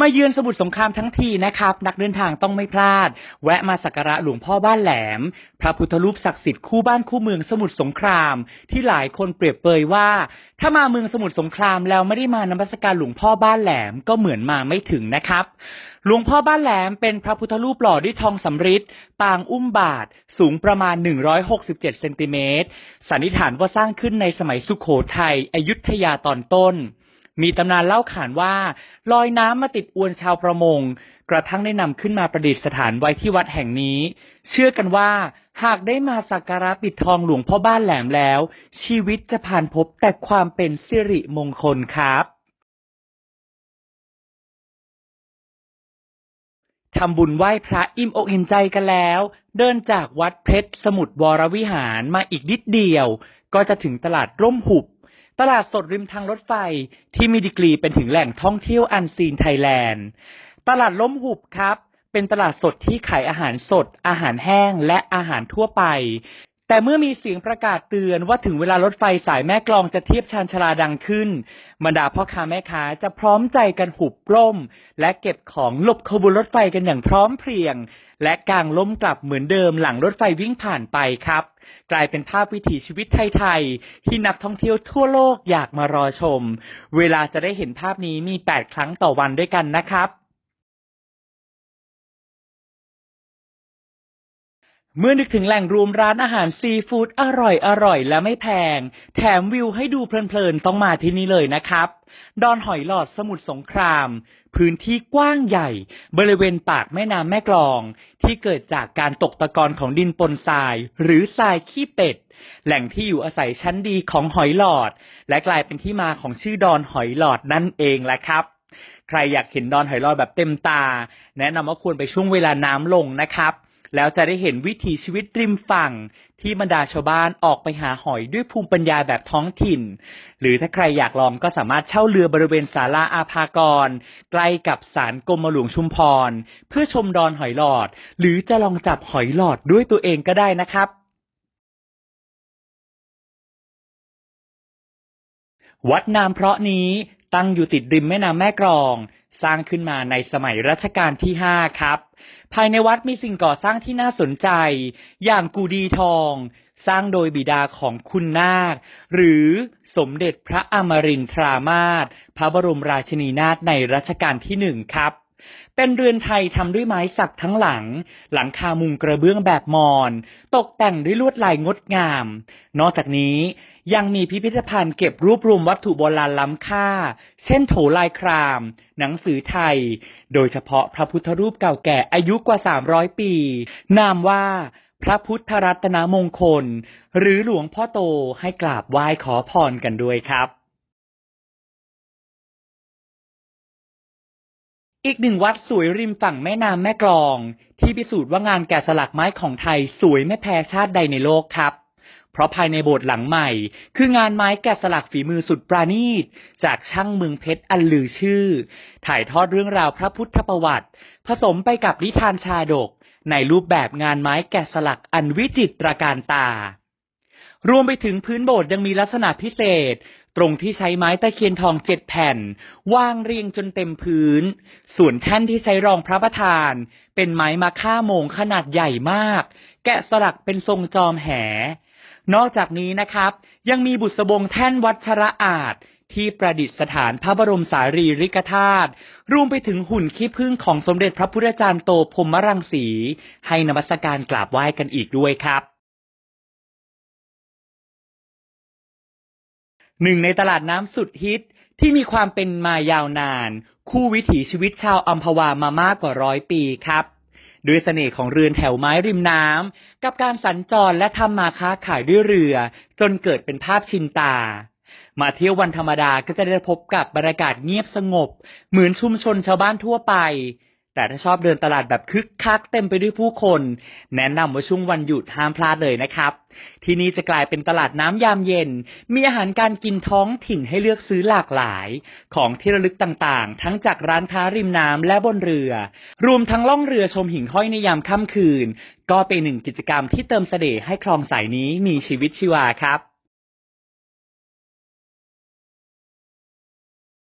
มาเยือนสมุทรสงครามทั้งทีนะครับ นักเดินทางต้องไม่พลาด แวะมาสักการะหลวงพ่อบ้านแหลม พระพุทธรูปศักดิ์สิทธิ์คู่บ้านคู่เมืองสมุทรสงคราม ที่หลายคนเปรียบเปยว่า ถ้ามาเมืองสมุทรสงครามแล้วไม่ได้มานมัสการหลวงพ่อบ้านแหลมก็เหมือนมาไม่ถึงนะครับหลวงพ่อบ้านแหลมเป็นพระพุทธรูปหล่อด้วยทองสำริดปางอุ้มบาท สูงประมาณ 167 เซนติเมตรสันนิษฐานว่าสร้างขึ้นในสมัยสุขโขทัยอยุธยาตอนต้น มีตำนานเล่าขานว่าลอยน้ำมาติดอวนชาวประมง กระทั่งได้นำขึ้นมาประดิษฐานไว้ที่วัดแห่งนี้ เชื่อกันว่า หากได้มาสักการะปิดทองหลวงพ่อบ้านแหลมแล้ว ชีวิตจะผ่านพบแต่ความเป็นสิริมงคลครับทำบุญไหว้พระอิ่มอกอิ่มใจกันแล้ว เดินจากวัดเพชรสมุทรวรวิหารมาอีกนิดเดียว ก็จะถึงตลาดร่มหุบ ตลาดสดริมทางรถไฟที่มีดีกรีเป็นถึงแหล่งท่องเที่ยวอันซีนไทยแลนด์ ตลาดล้มหุบครับ เป็นตลาดสดที่ขายอาหารสด อาหารแห้งและอาหารทั่วไป แต่เมื่อมีเสียงประกาศเตือนว่าถึงเวลารถไฟสายแม่กลองจะเทียบชานชาลาดังขึ้นบรรดาพ่อค้าแม่ค้าจะพร้อมใจกันหุบร่ม และเก็บของหลบขบวนรถไฟกันอย่างพร้อมเพรียง และกางล้มกลับเหมือนเดิมหลังรถไฟวิ่งผ่านไปครับ กลายเป็นภาพวิถีชีวิตไทยๆที่นักท่องเที่ยวทั่วโลกอยากมารอชม เวลาจะได้เห็นภาพนี้มี 8 ครั้งต่อวันด้วยกันนะครับ เมื่อนึกถึงแหล่งรวมร้านอาหารซีฟู้ดอร่อยอร่อยและไม่แพง แถมวิวให้ดูเพลินๆ ต้องมาที่นี่เลยนะครับ ดอนหอยหลอดสมุทรสงคราม พื้นที่กว้างใหญ่ บริเวณปากแม่น้ำแม่กลอง ที่เกิดจากการตกตะกอนของดินปนทราย หรือทรายขี้เป็ด แหล่งที่อยู่อาศัยชั้นดีของหอยหลอด และกลายเป็นที่มาของชื่อดอนหอยหลอดนั่นเองแหละครับใครอยากเห็นดอนหอยหลอดแบบเต็มตา แนะนำว่าควรไปช่วงเวลาน้ำลงนะครับ แล้วจะได้เห็นวิถีชีวิตริมฝั่ง ที่บรรดาชาวบ้านออกไปหาหอยด้วยภูมิปัญญาแบบท้องถิ่น หรือถ้าใครอยากลองก็สามารถเช่าเรือบริเวณศาลาอาภากร ใกล้กับศาลกรมหลวงชุมพร เพื่อชมดอนหอยหลอด หรือจะลองจับหอยหลอดด้วยตัวเองก็ได้นะครับวัดนามเพราะนี้ตั้งอยู่ติดริมแม่น้ำแม่กลอง สร้างขึ้นมาในสมัยรัชกาลที่ 5 ครับ ภายในวัดมีสิ่งก่อสร้างที่น่าสนใจ อย่างกูดีทอง สร้างโดยบิดาของคุณนาค หรือสมเด็จพระอมรินทรามาศพระบรมราชินีนาถในรัชกาลที่หนึ่งครับ เป็นเรือนไทยทำด้วยไม้สักทั้งหลัง หลังคามุงกระเบื้องแบบมอญตกแต่งด้วยลวดลายงดงาม นอกจากนี้ยังมีพิพิธภัณฑ์เก็บรวบรวมวัตถุโบราณล้ำค่า เช่นโถลายคราม หนังสือไทย โดยเฉพาะพระพุทธรูปเก่าแก่อายุกว่า 300 ปี นามว่าพระพุทธรัตนมงคล หรือหลวงพ่อโตให้กราบไหว้ขอพรกันด้วยครับ อีกหนึ่งวัดสวยริมฝั่งแม่น้ำแม่กลอง ที่พิสูจน์ว่างานแกะสลักไม้ของไทยสวยไม่แพ้ชาติใดในโลกครับ เพราะภายในโบสถ์หลังใหม่ คืองานไม้แกะสลักฝีมือสุดปราณีต จากช่างเมืองเพชรอันลือชื่อ ถ่ายทอดเรื่องราวพระพุทธประวัติ ผสมไปกับนิทานชาดก ในรูปแบบงานไม้แกะสลักอันวิจิตรการตา รวมไปถึงพื้นโบสถ์ยังมีลักษณะพิเศษ ตรงที่ใช้ไม้ตะเคียนทองเจ็ดแผ่น วางเรียงจนเต็มพื้น ส่วนแท่นที่ใช้รองพระประธาน เป็นไม้มะค่าโมงขนาดใหญ่มาก แกะสลักเป็นทรงจอมแห นอกจากนี้นะครับ ยังมีบุษบงแท่นวัชระอาจที่ประดิษฐานพระบรมสารีริกธาตุ รวมไปถึงหุ่นขี้ผึ้งของสมเด็จพระพุทธจารย์โตพรมรังสี ให้นมัสการกราบไหว้กันอีกด้วยครับ หนึ่งในตลาดน้ำสุดฮิตที่มีความเป็นมายาวนาน คู่วิถีชีวิตชาวอัมพวามามากกว่าร้อยปีครับด้วยเสน่ห์ของเรือนแถวไม้ริมน้ำกับการสัญจรและทำมาค้าขายด้วยเรือ จนเกิดเป็นภาพชินตา มาเที่ยววันธรรมดาก็จะได้พบกับบรรยากาศเงียบสงบ เหมือนชุมชนชาวบ้านทั่วไป แต่ถ้าชอบเดินตลาดแบบคึกคักเต็มไปด้วยผู้คน แนะนำว่าช่วงวันหยุดห้ามพลาดเลยนะครับ ที่นี่จะกลายเป็นตลาดน้ำยามเย็น มีอาหารการกินท้องถิ่นให้เลือกซื้อหลากหลาย ของที่ระลึกต่างๆ ทั้งจากร้านค้าริมน้ำและบนเรือ รวมทั้งล่องเรือชมหิ่งห้อยในยามค่ำคืน ก็เป็นหนึ่งกิจกรรมที่เติมเสน่ห์ให้คลองสายนี้มีชีวิตชีวาครับ